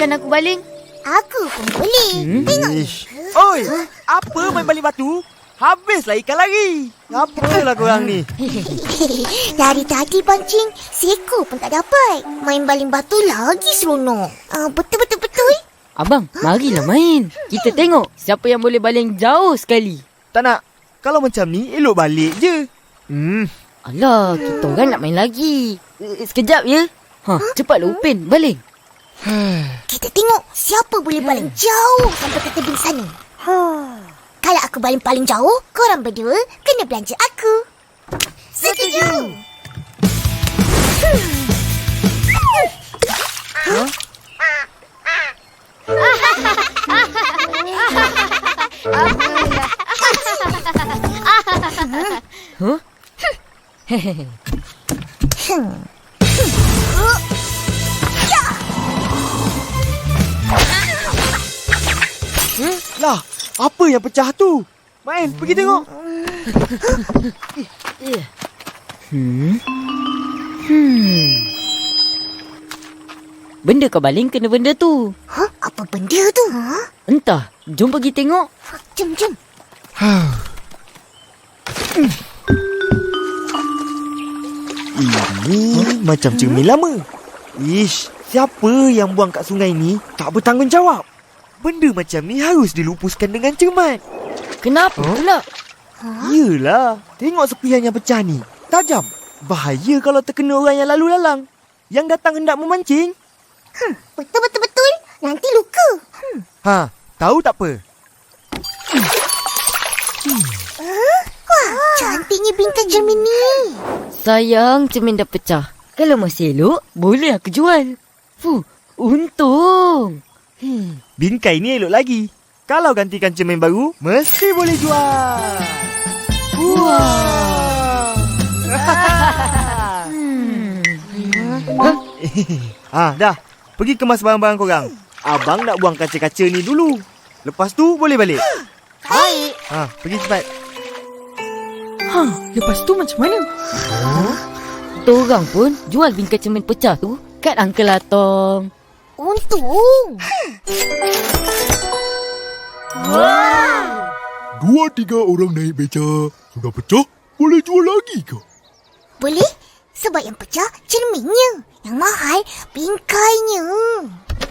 Bolehkan aku baling? Aku pun boleh. Hmm? Tengok. Ish. Oi, apa main baling batu? Habislah ikan lagi. Apalah korang ni? Dari tadi pancing, seko pun tak dapat. Main baling batu lagi seronok. Uh, betul, betul, betul. Abang, marilah main. Kita tengok siapa yang boleh baling jauh sekali. Tak nak. Kalau macam ni, elok balik je. Hmm, Alah, kita orang nak main lagi. Eh, Sekejap ya. Ha, cepatlah Upin, baling. Kita tengok siapa boleh baling jauh sampai ke tebing sana. Kalau aku baling paling jauh, korang berdua kena belanja aku. Setuju. Huh? Hehehe. Yang pecah tu? Main, pergi tengok. Hmm. Hmm. Benda kau baling kena benda tu. Huh? Apa benda tu? Huh? Entah. Jom pergi tengok. Jom, jom. Ini macam cermin lama. Ish, siapa yang buang kat sungai ni tak bertanggungjawab. Benda macam ni harus dilupuskan dengan cermat. Kenapa Huh? pula? Yelah, tengok sepihan yang pecah ni. Tajam. Bahaya kalau terkena orang yang lalu lalang. Yang datang hendak memancing. Hmm, betul, betul, betul. Nanti luka. Hmm. Ha, tahu tak apa? Wah, cantiknya bingkai cermin ni. Sayang cermin dah pecah. Kalau masih elok, boleh aku jual. Fuh, untung. Hmm. Bingkai ni elok lagi. Kalau gantikan cermin baru, mesti boleh jual. Wah. Hmm. ah, dah. Pergi kemas barang-barang korang. Abang nak buang kaca-kaca ni dulu. Lepas tu boleh balik. Baik. Ha, pergi cepat. Ha, lepas tu macam mana? Kita orang pun jual bingkai cermin pecah tu kat Uncle Atong. Untung. Dua tiga orang naik beca. Sudah pecah, boleh jual lagi ke? Boleh? Sebab yang pecah cerminnya. Yang mahal bingkainya.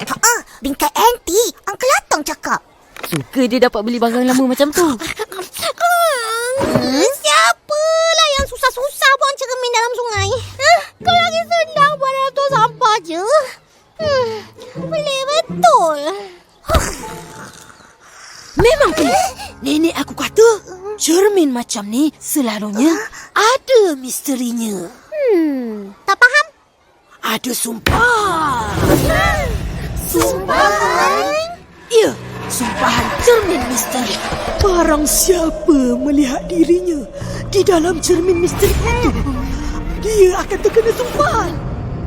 Ha, bingkai antik. Uncle Atong cakap. Suka dia dapat beli barang lama macam tu. Hmm, siapalah yang susah-susah buang cermin dalam sungai? Huh? Kau lagi senang buat dalam tong sampah je. Hmm, boleh betul. Memang pelik. Nenek aku kata, cermin macam ni selalunya ada misterinya. Hmm, tak faham. Ada sumpah. Sumpahan? Ya, sumpahan cermin misteri. Barang siapa melihat dirinya di dalam cermin misteri itu, dia akan terkena sumpahan.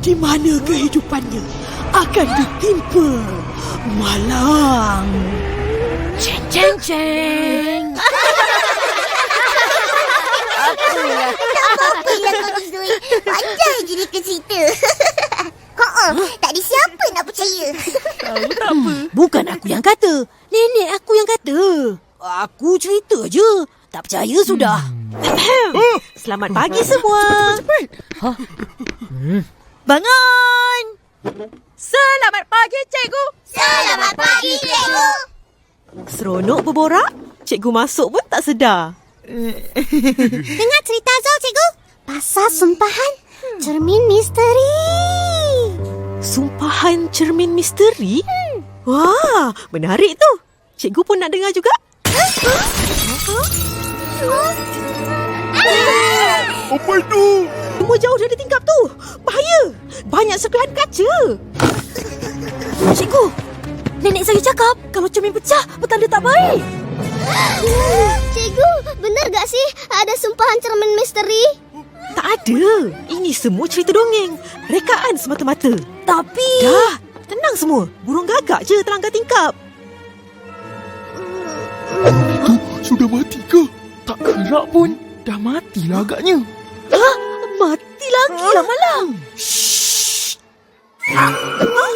Di mana kehidupannya akan ditimpa malang. Ceng, ceng, ceng. Apa yang kau ni, Zui? Pandai je dia ke cerita. Ha, tak ada siapa nak percaya. Bukan aku yang kata. Nenek aku yang kata. Aku cerita je. Tak percaya sudah. Selamat pagi semua. Bangun. Selamat pagi, cikgu. Selamat pagi, cikgu. Seronok berborak. Cikgu masuk pun tak sedar. Dengar cerita Zul, cikgu. Pasal sumpahan cermin misteri. Sumpahan cermin misteri? Wah, menarik tu. Cikgu pun nak dengar juga. Apa itu? Semua jauh dari tingkap tu. Bahaya. Banyak serpihan kaca. Cikgu, nenek saya cakap kalau cermin pecah, petanda tak baik. Cikgu, benar gak sih ada sumpahan cermin misteri? Tak ada. Ini semua cerita dongeng. Rekaan semata-mata. Tapi... Dah, tenang semua. Burung gagak je terlanggar tingkap. Itu sudah mati ke? Tak gerak pun. Dah matilah agaknya. Ha? Mati lagi lah malang. Bagus,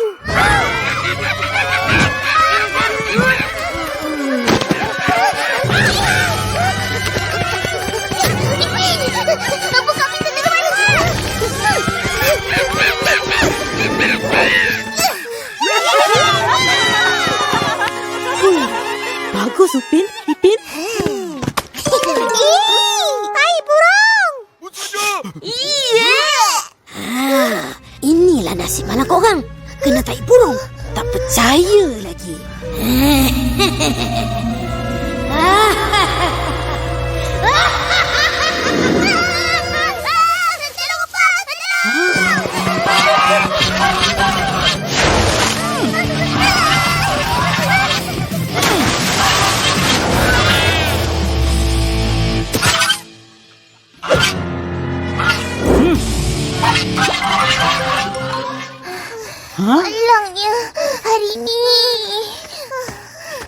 Malangnya hari ni.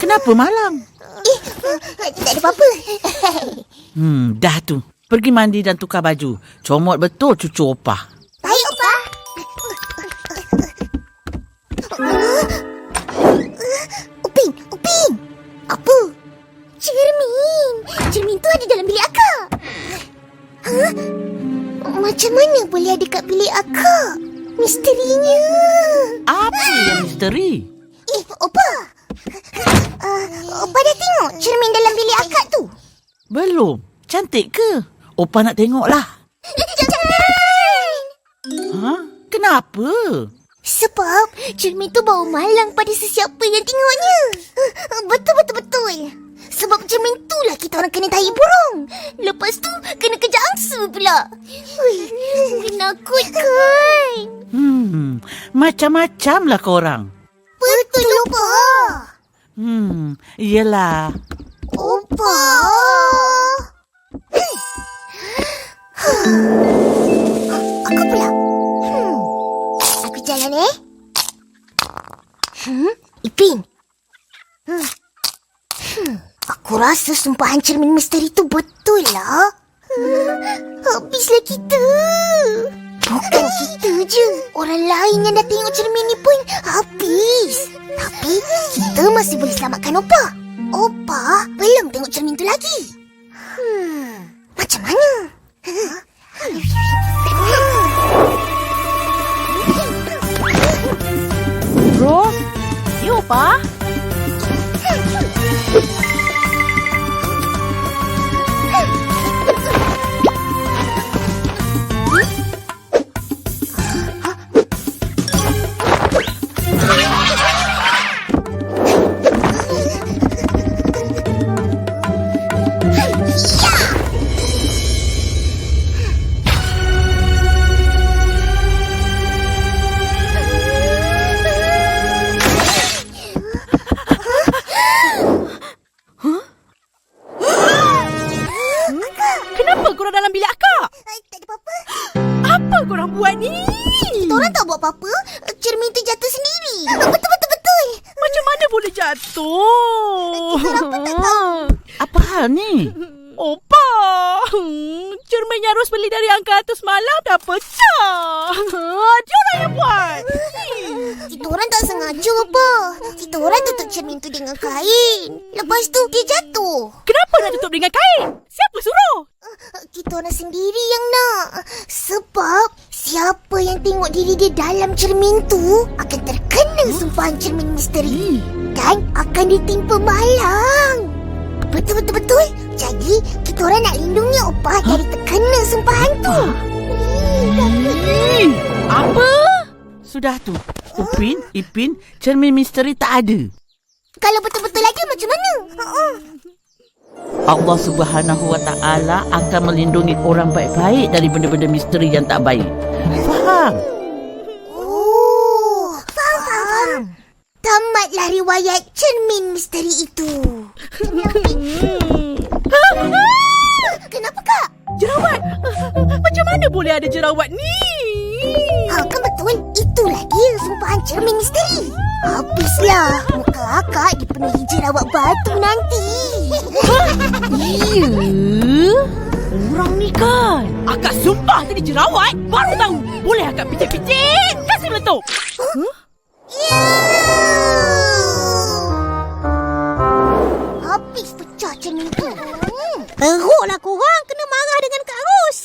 Kenapa malam? Eh, tak ada apa-apa. Hmm, dah tu. Pergi mandi dan tukar baju. Comot betul cucu opah. Baik, Opa. Upin, Upin. Apa? Cermin. Cermin tu ada dalam bilik akak. Hah? Macam mana boleh ada kat bilik akak? Misterinya. Apa yang misteri? Eh, Opa. Uh, Opa dah tengok cermin dalam bilik akak tu? Belum. Cantik ke? Opah nak tengok lah. Jangan! Ha? Kenapa? Sebab cermin tu bau malang pada sesiapa yang tengoknya. Betul, betul, betul. Sebab cermin tu lah kita orang kena tahi burung. Lepas tu kena kejar angsa pula. Ui, menakutkan. Hmm, macam-macam lah korang. Betul, Opa. Hmm, iyalah. Opa. Aku pula. Hmm. Aku jalan eh. Hmm, Ipin. Hmm. Hmm. Aku rasa sumpahan cermin misteri tu betul lah. Habislah kita. Bukan kita je. Orang lain yang dah tengok cermin ni pun habis. Tapi kita masih boleh selamatkan Opa. Opa belum tengok cermin tu lagi. Hmm. Macam mana? Bro. Ya, Opah. Hmm, cermin yang Ros beli dari Angka tu semalam dah pecah. Dia orang yang buat. Kita orang tak sengaja apa. Kita orang tutup cermin tu dengan kain. Lepas tu dia jatuh. Kenapa nak tutup dengan kain? Siapa suruh? Kita orang sendiri yang nak. Sebab siapa yang tengok diri dia dalam cermin tu akan terkena sumpahan cermin misteri. Dan akan ditimpa malang. Betul-betul-betul. Jadi kita nak lindungi opah dari terkena sumpahan tu. Hmm, apa? Sudah tu. Upin, Ipin, cermin misteri tak ada. Kalau betul-betul lagi macam mana? Uh-uh. Allah Subhanahu Wa Taala akan melindungi orang baik-baik dari benda-benda misteri yang tak baik. Faham? Oh, faham, faham, faham. Tamatlah riwayat cermin misteri itu. Jerawat. Macam mana boleh ada jerawat ni? Ha, kan betul. Itulah dia sumpahan cermin misteri. Habislah. Muka akak dipenuhi jerawat batu nanti. Ya. Orang ni kan. Akak sumpah tadi jerawat. Baru tahu. Boleh akak picit-picit. Kasih meletup. Ya! Habis Teruklah korang kena marah dengan Kak Ros.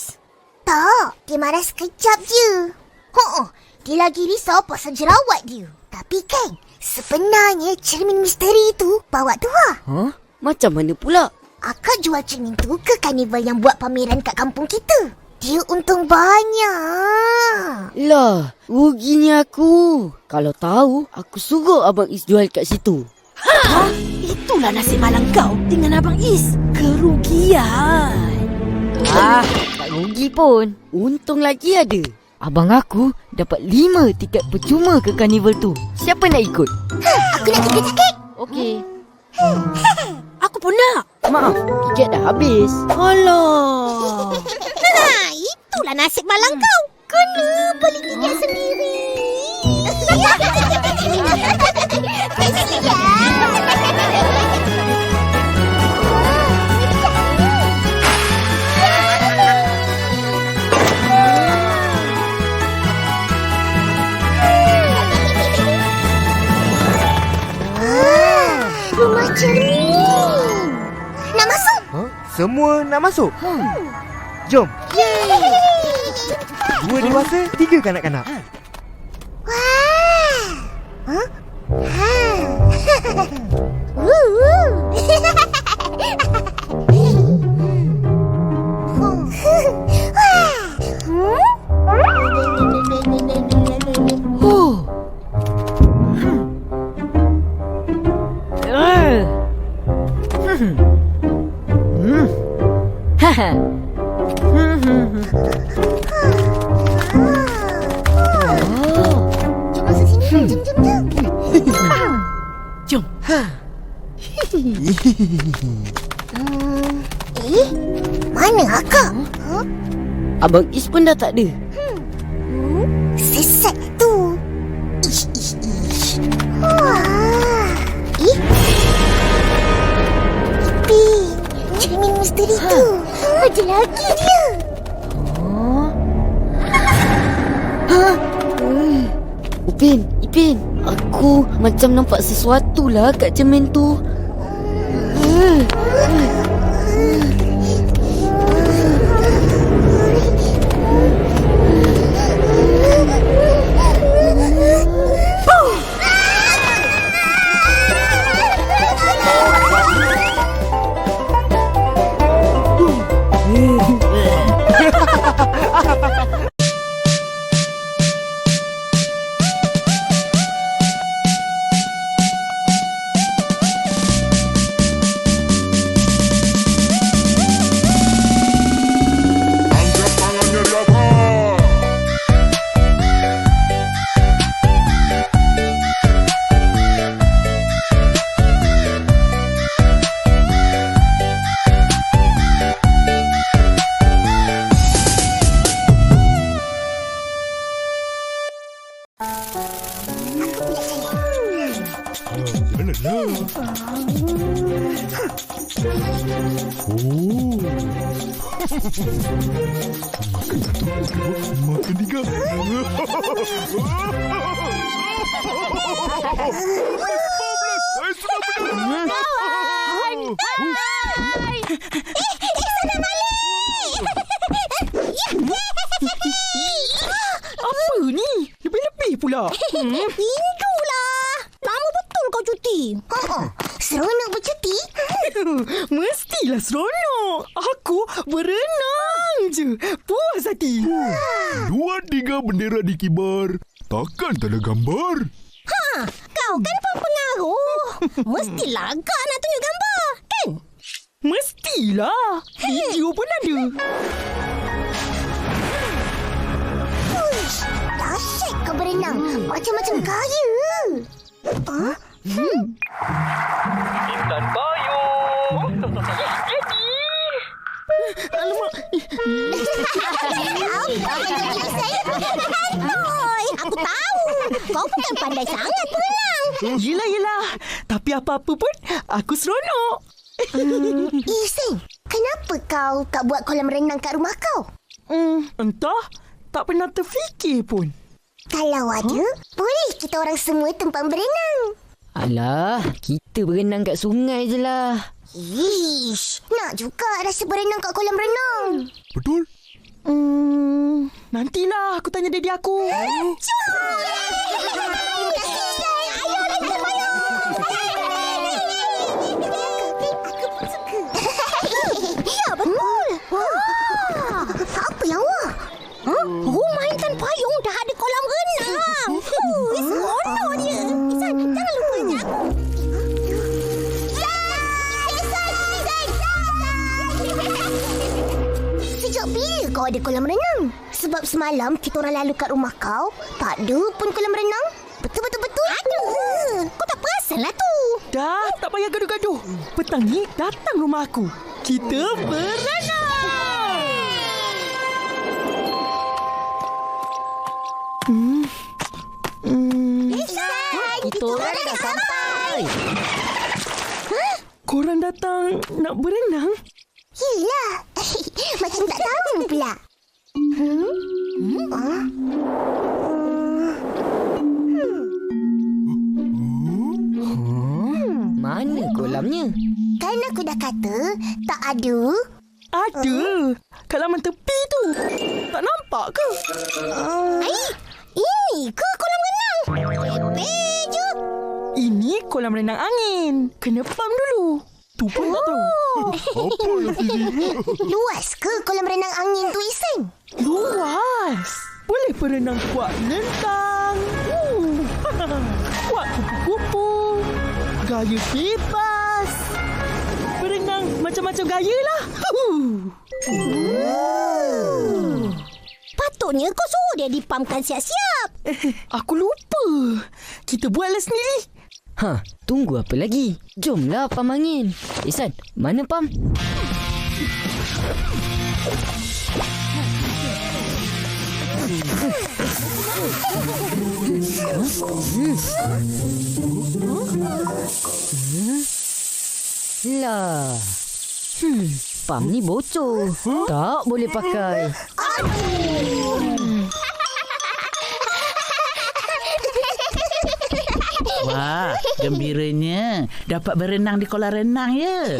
Tak, dia marah sekejap je. Oh, dia lagi risau pasal jerawat dia. Tapi kan, sebenarnya cermin misteri tu bawa dua. Huh? Macam mana pula? Akak jual cermin tu ke karnival yang buat pameran kat kampung kita. Dia untung banyak. Lah, ruginya aku. Kalau tahu, aku suruh Abang Is jual kat situ. Ha? Itulah nasib malang kau dengan Abang Is. Kerugian. Ah, tak rugi pun. Untung lagi ada. Abang aku dapat lima tiket percuma ke karnival tu. Siapa nak ikut? Aku nak tiket sakit. Okey. Aku pun nak. Maaf, tiket dah habis. Alah. Ha, itulah nasib malang kau. Kena beli tiket sendiri. cermin. Nak masuk? Huh? Semua nak masuk? Jom. Dua dewasa, tiga kanak-kanak. Wah. Huh? Ha. Hmm, hmm, hmm. Masuk sini. Jom, jom, jom. Jom. Hmm. Eh, mana akak? Huh? Abang Is pun dah tak ada. Sesat tu. Ish, ish, ish. Wah. Eh? Ipin, cermin misteri tu. Ada lagi dia. Upin, Ipin, aku macam nampak sesuatu lah kat cermin tu. Angkat Pula. Itulah. Lama betul kau cuti. Ha, seronok bercuti. Mestilah seronok. Aku berenang je. Puas hati. Dua tiga bendera dikibar. Takkan tak ada gambar? Kau kan pempengaruh. Mestilah kau nak tunjuk Macam-macam gaya. Ha? Oi, aku tahu. Kau bukan pandai sangat berenang. Yelah, yelah. Tapi apa-apa pun, aku seronok. Eh, Sing. Kenapa kau tak buat kolam renang kat rumah kau? Hmm, entah. Tak pernah terfikir pun. Kalau ada, boleh kita orang semua tumpang berenang. Alah, kita berenang kat sungai je lah. Ish, nak juga rasa berenang kat kolam renang. Betul? Hmm, nantilah aku tanya daddy aku. Ayo, kolam renang. Hui, seronoknya. Isan, jangan lupa aku. Ya. Ya, Sejak bila kau ada kolam renang? Sebab semalam kita orang lalu kat rumah kau, tak ada pun kolam renang. Betul-betul-betul? Ada. Kau tak perasan lah tu. Dah, tak payah gaduh-gaduh. Petang ni datang rumah aku. Kita berenang. Dah sampai. Korang datang nak berenang? Yelah. Macam tak tahu pula. Mana kolamnya? Kan aku dah kata, tak ada. Ada. Kat laman tepi tu. Tak nampak ke? Ai, ini ke kolam renang? Je. Ini kolam renang angin. Kena pam dulu. Tu pun tak tahu. Apa yang Luas ke kolam renang angin tu, Isan? Luas. Boleh berenang kuat lentang. Uh. Kuat kupu-kupu. Gaya bebas. Berenang macam-macam gaya lah. Uh. Patutnya kau suruh dia dipamkan siap-siap. Aku lupa. Kita buatlah sendiri. Ha, tunggu apa lagi? Jomlah pam angin. Isan, mana pam? Lah. Hmm, pam ni bocor. Tak boleh pakai. Wah, gembiranya dapat berenang di kolam renang ya.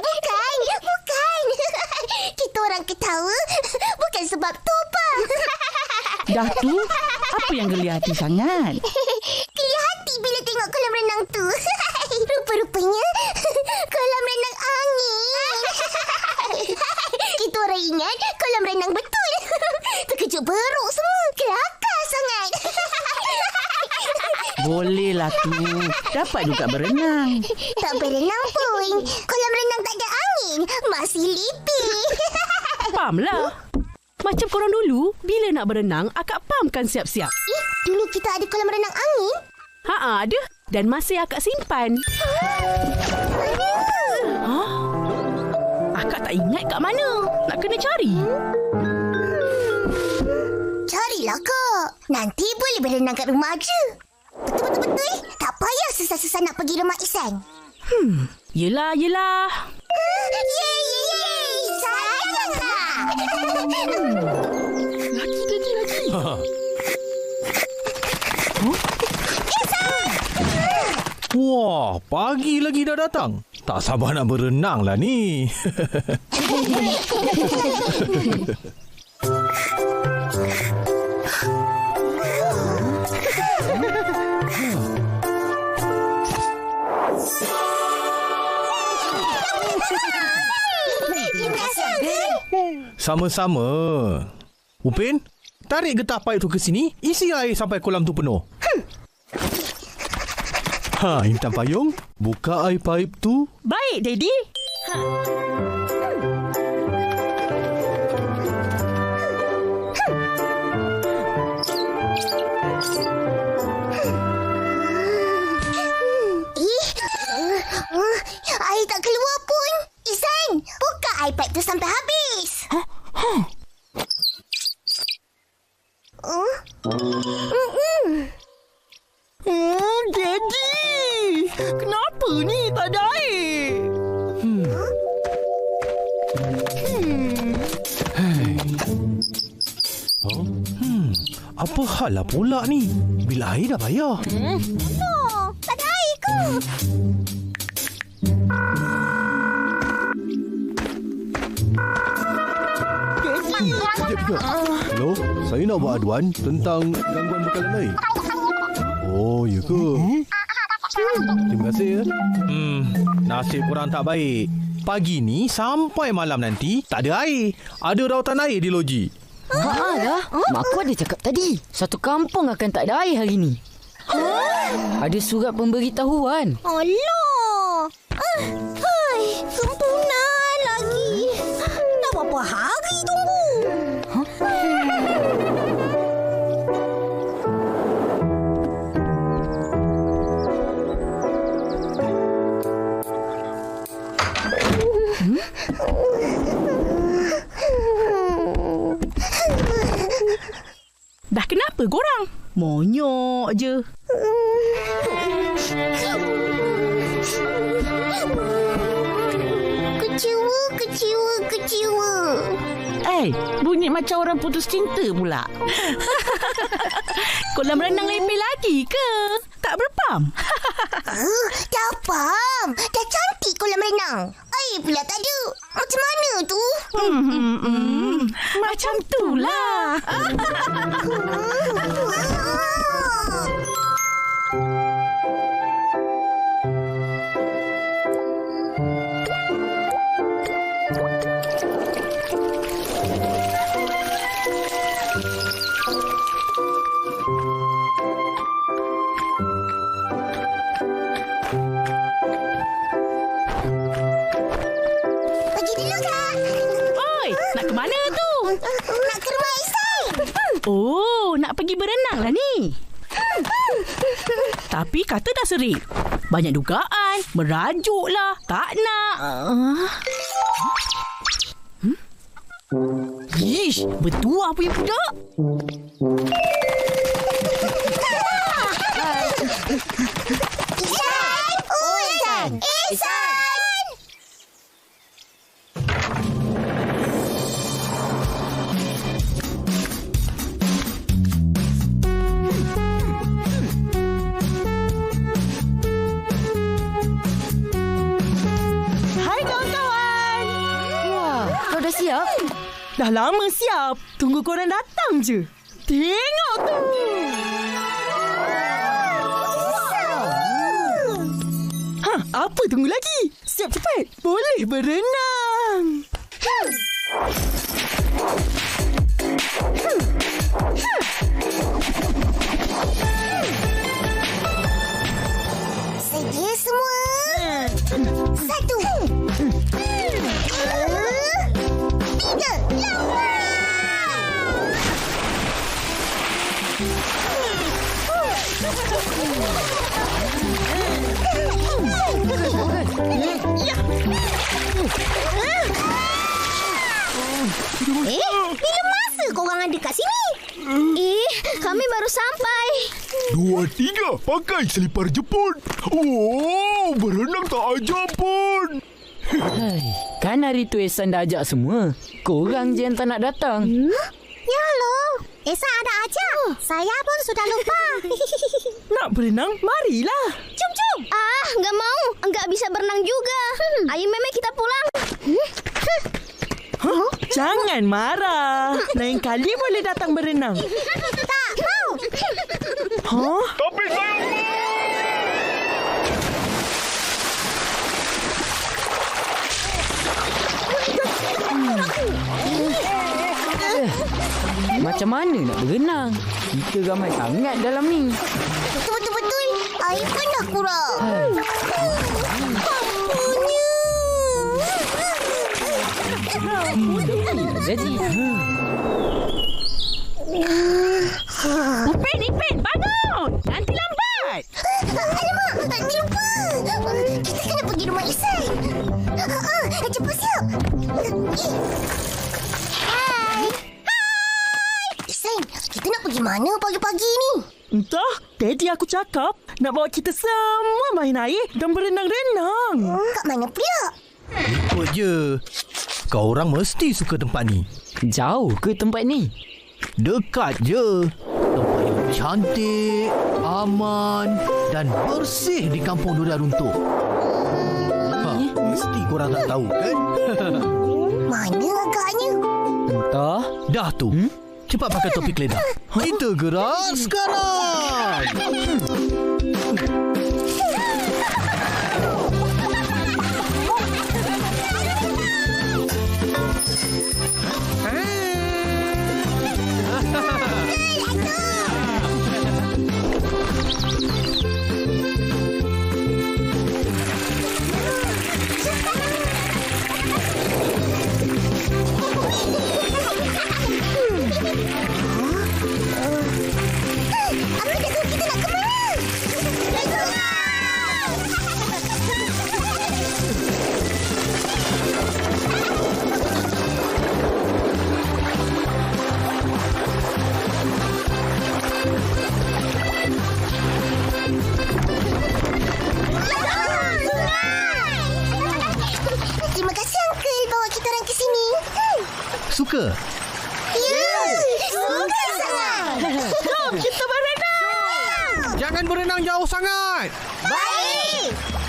bukan, bukan. Kita orang ketawa bukan sebab tu, Pak. Dah tu, apa yang geli hati sangat? Kaya hati bila tengok kolam renang tu. Rupa-rupanya kolam renang angin. Kita orang ingat kolam renang betul. Terkejut beruk semua. Kelakar sangat. Bolehlah tu. Dapat juga berenang. tak berenang pun. Kolam renang tak ada angin. Masih lipi. Pam lah. Macam korang dulu, bila nak berenang, akak pam kan siap-siap. Eh, dulu kita ada kolam renang angin. Ha ada. Dan masih akak simpan. Ha? Akak tak ingat kat mana. Nak kena cari. Carilah kak. Nanti boleh berenang kat rumah je. Betul-betul-betul. Susah-susah nak pergi rumah Isan. Yelah, yelah. Yeay, yeay, yeay. Sayanglah. Lagi tadi lagi. Wah, pagi lagi dah datang. Tak sabar nak berenang lah ni. Sama-sama. Upin, tarik getah paip tu ke sini. Isi air sampai kolam tu penuh. Ha, Intan Payung, buka air paip tu. Baik, Daddy. Ih, uh, uh, air tak keluar pun. Isan, buka iPad tu sampai habis. Hmm, Daddy. Kenapa ni tak ada air? Oh, hmm, apa hal lah pula ni? Bila air dah payah. oh, tak ada air ke? Sekejap, sekejap. Hello, saya nak buat aduan tentang gangguan bekalan air. Oh, ya ke? Terima kasih ya. Hmm, nasib korang tak baik. Pagi ni sampai malam nanti tak ada air. Ada rautan air di loji. Ha lah. Mak aku ada cakap tadi. Satu kampung akan tak ada air hari ni. Ada surat pemberitahuan. Alah. Dah kenapa korang? Monyok je. Kecewa, kecewa, kecewa. Eh, bunyi macam orang putus cinta pula. Kolam renang lepeh lagi ke? Tak berpam? Uh, dah faham. Dah cantik kolam renang. Air pula tak ada. Macam mana tu? Hmm, macam tu lah. Pergi dulu, Kak. Oi, nak ke mana tu? Nak ke rumah Isan. Oh, nak pergi berenang lah ni. Tapi kata dah serik. Banyak dugaan. Merajuk lah. Tak nak. Uh. Hmm? Ish, bertuah punya budak. Dah lama siap. Tunggu korang datang je. Tengok tu. Ha, apa tunggu lagi? Siap cepat. Boleh berenang. Eh, bila masa korang ada kat sini? Eh, kami baru sampai. Dua, tiga. Pakai selipar Jepun. Oh, berenang tak ajar pun. Hai, kan hari tu Ehsan dah ajak semua. Korang je yang tak nak datang. Ya lo, Esa ada aja. Saya pun sudah lupa. Nak berenang? Marilah. Jom, jom. Ah, nggak mau. Nggak bisa berenang juga. Ayo, meme kita pulang. Huh? Jangan marah. Lain kali boleh datang berenang. Tak mau. Huh? Tapi saya Macam mana nak berenang? Kita ramai sangat dalam ni. Betul-betul. Air pun dah kurang. Jadi, Ipin, Ipin, bangun. Nanti lambat. Alamak, tak terlupa. Kita kena pergi rumah Isan. Ah, ah, cepat siap. Hai. Hai. Isan, kita nak pergi mana pagi-pagi ni? Entah, Daddy aku cakap nak bawa kita semua main air dan berenang-renang. Kat mana pula? Ikut je. Kau orang mesti suka tempat ni. jauh ke tempat ni? Dekat je. Tempat yang cantik, aman dan bersih di kampung Durian Runtuh. Ha, mesti korang tak tahu kan? Mana agaknya? Entah. Dah tu. Hmm? Cepat pakai topi keledar. Kita gerak sekarang. Jangan berenang jauh sangat. Baik.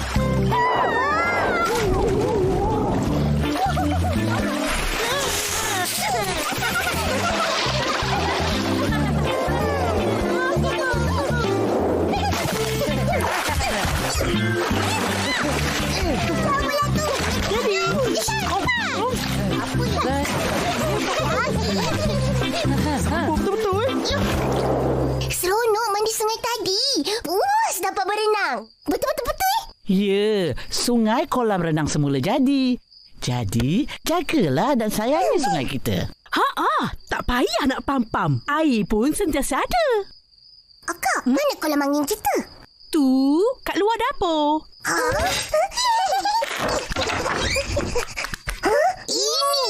kau? Betul-betul-betul eh? Ya, sungai kolam renang semula jadi. Jadi, jagalah dan sayangi sungai kita. Ha-ha, tak payah nak pam-pam. Air pun sentiasa ada. Akak, hmm? mana kolam angin kita? Tu, kat luar dapur. Ha? Huh? Ha? Ini